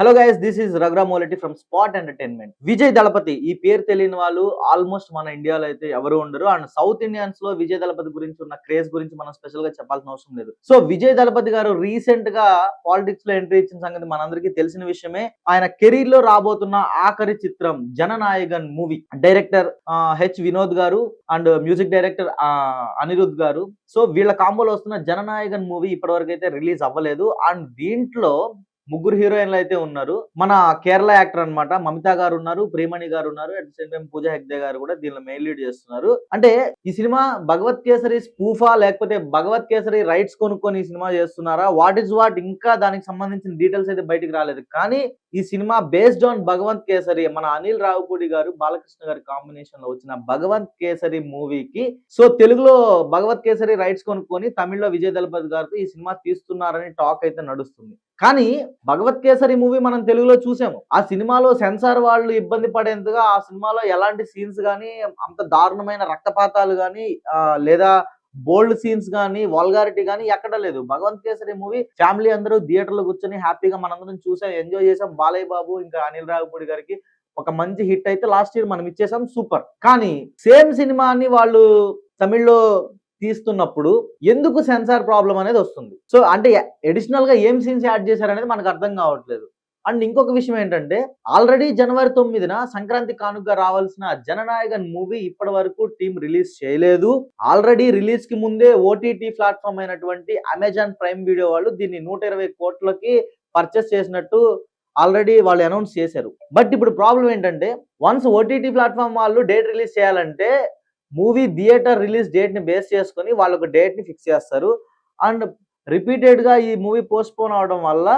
Hello guys this is రఘురా Oletti from spot entertainment Vijay Thalapathy ఈ పేరు తెలియని వాళ్ళు ఆల్మోస్ట్ మన ఇండియాలో అయితే ఎవరు ఉండరు. అండ్ సౌత్ ఇండియన్స్లో విజయ్ దళపతి గురించి ఉన్న క్రేజ్ గురించి మనం స్పెషల్గా చెప్పాల్సిన అవసరం లేదు. సో విజయ్ దళపతి గారు రీసెంట్గా పాలిటిక్స్లో ఎంట్రీ ఇచ్చిన సంగతి మనందరికీ తెలిసిన విషయమే. ఆయన కెరీర్లో రాబోతున్న ఆఖరి చిత్రం Jana Nayagan movie. Director H Vinod గారు అండ్ మ్యూజిక్ డైరెక్టర్ అనిరుద్ గారు. సో వీళ్ళ కాంబోలో వస్తున్న జననాయగన్ మూవీ ఇప్పటివరకు అయితే రిలీజ్ అవ్వలేదు. అండ్ దీంట్లో ముగ్గురు హీరోయిన్లు అయితే ఉన్నారు. మన కేరళ యాక్టర్ అన్నమాట మమితా గారు ఉన్నారు ప్రేమణి గారు ఉన్నారు at same time Pooja Hegde గారు కూడా దీనిలో మెయిన్ లీడ్ చేస్తున్నారు. అంటే ఈ సినిమా భగవత్ కేసరి స్పూఫా లేకపోతే భగవత్ కేసరి రైట్స్ కొనుక్కొని ఈ సినిమా చేస్తున్నారా? What is what? ఇంకా దానికి సంబంధించిన డీటెయిల్స్ అయితే బయటకు రాలేదు. కానీ ఈ cinema based on Bhagavanth Kesari మన అనిల్ రావుపూడి గారు బాలకృష్ణ గారి కాంబినేషన్లో వచ్చిన భగవంత్ కేసరి మూవీకి సో తెలుగులో భగవత్ కేసరి రైట్స్ కొనుక్కొని తమిళ్ళో విజయ్ దళపతి గారితో ఈ సినిమా తీస్తున్నారని టాక్ అయితే నడుస్తుంది. కానీ భగవత్ కేసరి మూవీ మనం తెలుగులో చూసాము. ఆ సినిమాలో సెన్సార్ వాళ్ళు ఇబ్బంది పడేందుగా ఆ సినిమాలో ఎలాంటి సీన్స్ కానీ అంత దారుణమైన రక్తపాతాలు కానీ లేదా బోల్డ్ సీన్స్ కానీ వాల్గారిటీ కానీ ఎక్కడ లేదు. భగవంత్ కేసరి మూవీ ఫ్యామిలీ అందరూ థియేటర్లో కూర్చొని హ్యాపీగా మనందరం చూసాం ఎంజాయ్ చేసాం. బాలయ్య బాబు ఇంకా అనిల్ రావుపూడి గారికి ఒక మంచి హిట్ అయితే లాస్ట్ ఇయర్ మనం ఇచ్చేసాం. సూపర్. కానీ సేమ్ సినిమాని వాళ్ళు తమిళ్ళో తీస్తున్నప్పుడు ఎందుకు సెన్సార్ ప్రాబ్లం అనేది వస్తుంది? సో అంటే అడిషనల్గా ఏం సీన్స్ యాడ్ చేశారనేది మనకు అర్థం కావట్లేదు. అండ్ ఇంకొక విషయం ఏంటంటే ఆల్రెడీ జనవరి తొమ్మిదిన సంక్రాంతి కానుక రావాల్సిన జననాయకన్ మూవీ ఇప్పటి వరకు టీం రిలీజ్ చేయలేదు. ఆల్రెడీ రిలీజ్కి ముందే ఓటీటీ ప్లాట్ఫామ్ అయినటువంటి అమెజాన్ ప్రైమ్ వీడియో వాళ్ళు దీన్ని నూట ఇరవై కోట్లకి పర్చేస్ చేసినట్టు ఆల్రెడీ వాళ్ళు అనౌన్స్ చేశారు. బట్ ఇప్పుడు ప్రాబ్లం ఏంటంటే వన్స్ ఓటీటీ ప్లాట్ఫామ్ వాళ్ళు డేట్ రిలీజ్ చేయాలంటే మూవీ థియేటర్ రిలీజ్ డేట్ని బేస్ చేసుకొని వాళ్ళు ఒక డేట్ని ఫిక్స్ చేస్తారు. అండ్ రిపీటెడ్గా ఈ మూవీ పోస్ట్ పోన్ అవడం వల్ల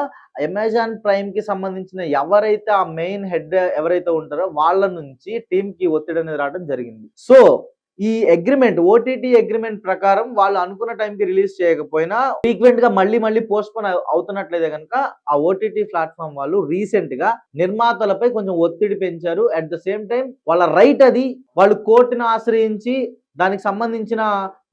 అమెజాన్ ప్రైమ్కి సంబంధించిన ఎవరైతే ఆ మెయిన్ హెడ్ ఎవరైతే ఉంటారో వాళ్ళ నుంచి టీమ్కి ఒత్తిడి అనేది రావడం జరిగింది. సో ఈ అగ్రిమెంట్ ఓటీటీ అగ్రిమెంట్ ప్రకారం వాళ్ళు అనుకున్న టైంకి రిలీజ్ చేయకపోయినా ఫ్రీక్వెంట్గా మళ్ళీ మళ్ళీ పోస్ట్పోన్ అవుతున్నట్లయితే కనుక ఆ ఓటీటీ ప్లాట్ఫామ్ వాళ్ళు రీసెంట్గా నిర్మాతలపై కొంచెం ఒత్తిడి పెంచారు. అట్ ద సేమ్ టైం వాళ్ళ రైట్ అది వాళ్ళు కోర్టును ఆశ్రయించి దానికి సంబంధించిన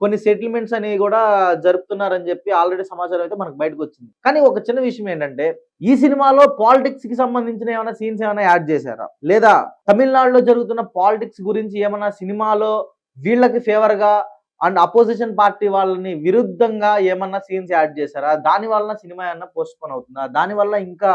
కొన్ని సెటిల్మెంట్స్ అనేవి కూడా జరుపుతున్నారని చెప్పి ఆల్రెడీ సమాచారం అయితే మనకు బయటకు వచ్చింది. కానీ ఒక చిన్న విషయం ఏంటంటే ఈ సినిమాలో పాలిటిక్స్కి సంబంధించిన ఏమైనా సీన్స్ ఏమైనా యాడ్ చేశారా? లేదా తమిళనాడులో జరుగుతున్న పాలిటిక్స్ గురించి ఏమైనా సినిమాలో వీళ్ళకి ఫేవర్గా అండ్ అపోజిషన్ పార్టీ వాళ్ళని విరుద్ధంగా ఏమన్నా సీన్స్ యాడ్ చేశారా? దాని వలన సినిమా ఏమన్నా పోస్ట్పోన్ అవుతుందా? దాని వల్ల ఇంకా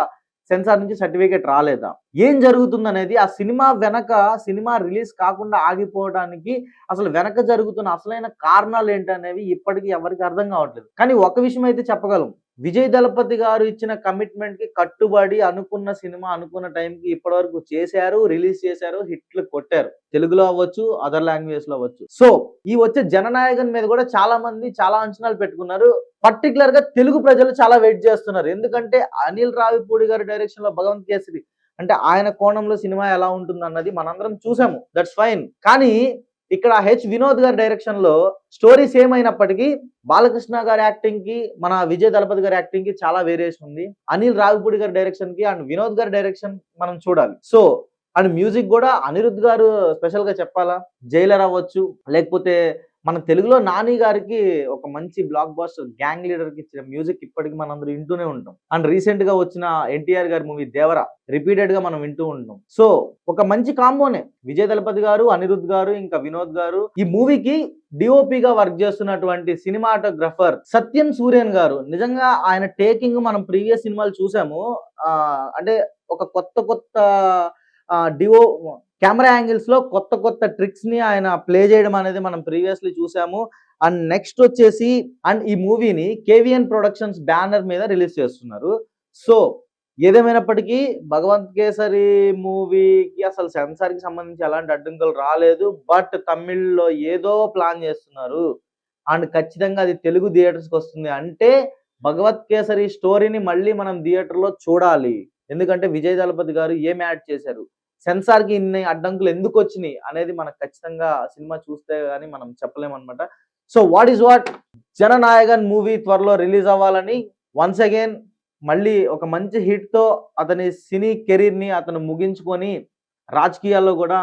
సెన్సార్ నుంచి సర్టిఫికేట్ రాలేదా? ఏం జరుగుతుంది అనేది ఆ సినిమా వెనక సినిమా రిలీజ్ కాకుండా ఆగిపోవడానికి అసలు వెనక జరుగుతున్న అసలైన కారణాలు ఏంటనేవి ఇప్పటికీ ఎవరికి అర్థం కావట్లేదు. కానీ ఒక విషయం అయితే చెప్పగలం. విజయ్ దళపతి గారు ఇచ్చిన కమిట్మెంట్కి కట్టుబడి అనుకున్న సినిమా అనుకున్న టైంకి ఇప్పటి వరకు చేశారు రిలీజ్ చేశారు హిట్లు కొట్టారు. తెలుగులో అవ్వచ్చు అదర్ లాంగ్వేజ్లో అవ్వచ్చు. సో ఈ వచ్చే జననాయకన్ మీద కూడా చాలా మంది చాలా అంచనాలు పెట్టుకున్నారు. పర్టికులర్గా తెలుగు ప్రజలు చాలా వెయిట్ చేస్తున్నారు. ఎందుకంటే అనిల్ రావిపూడి గారి డైరెక్షన్లో భగవంత్ కేసరి అంటే ఆయన కోణంలో సినిమా ఎలా ఉంటుంది అన్నది మనందరం చూసాము. దట్స్ ఫైన్ కానీ ఇక్కడ హెచ్ వినోద్ గారి డైరెక్షన్లో స్టోరీ సేమ్ అయినప్పటికీ బాలకృష్ణ గారి యాక్టింగ్కి మన విజయ్ దళపతి గారి యాక్టింగ్కి చాలా వేరియేషన్ ఉంది. అనిల్ రావిపూడి గారి డైరెక్షన్కి అండ్ వినోద్ గారి డైరెక్షన్ మనం చూడాలి. సో అండ్ మ్యూజిక్ కూడా అనిరుద్ గారు స్పెషల్గా చెప్పాలా? జైలర్ అవ్వచ్చు లేకపోతే మన తెలుగులో నాని గారికి ఒక మంచి బ్లాక్ బాస్టర్ గ్యాంగ్ లీడర్కి ఇచ్చిన మ్యూజిక్ ఇప్పటికి మనం అందరూ వింటూనే ఉంటాం. అండ్ రీసెంట్గా వచ్చిన ఎన్టీఆర్ గారి మూవీ దేవర రిపీటెడ్గా మనం వింటూ ఉంటాం. సో ఒక మంచి కాంబోనే విజయ్ దళపతి గారు అనిరుద్ గారు ఇంకా వినోద్ గారు. ఈ మూవీకి డిఓపిగా వర్క్ చేస్తున్నటువంటి సినిమాటోగ్రఫర్ సత్యం సూర్యన్ గారు. నిజంగా ఆయన టేకింగ్ మనం ప్రీవియస్ సినిమాలు చూసాము. అంటే ఒక కొత్త కొత్త డివో కెమెరా యాంగిల్స్లో కొత్త కొత్త ట్రిక్స్ని ఆయన ప్లే చేయడం అనేది మనం ప్రీవియస్లీ చూసాము. అండ్ నెక్స్ట్ వచ్చేసి అండ్ ఈ మూవీని కేవీఎన్ ప్రొడక్షన్స్ బ్యానర్ మీద రిలీజ్ చేస్తున్నారు. సో ఏదేమైనప్పటికీ భగవంత్ కేసరి మూవీకి అసలు సెన్సార్కి సంబంధించి ఎలాంటి అడ్డంకులు రాలేదు. బట్ తమిళ్ళో ఏదో ప్లాన్ చేస్తున్నారు. అండ్ ఖచ్చితంగా అది తెలుగు థియేటర్స్కి వస్తుంది. అంటే భగవత్ కేసరి స్టోరీని మళ్ళీ మనం థియేటర్లో చూడాలి. ఎందుకంటే విజయ్ దళపతి గారు ఏం యాడ్ చేశారు? సెన్సార్కి ఇన్ని అడ్డంకులు ఎందుకు వచ్చినాయి అనేది మనకు ఖచ్చితంగా సినిమా చూస్తే కానీ మనం చెప్పలేమన్నమాట so what is what Jana Nayagan movie త్వరలో రిలీజ్ అవ్వాలని వన్స్ అగైన్ మళ్ళీ ఒక మంచి హిట్తో అతని సినీ కెరీర్ని అతను ముగించుకొని రాజకీయాల్లో కూడా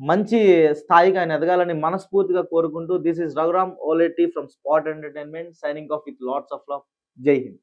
మంచి స్థాయికి ఆయన ఎదగాలని మనస్ఫూర్తిగా కోరుకుంటూ this is Raghuram Oletti from spot entertainment signing off with lots of love Jai Hind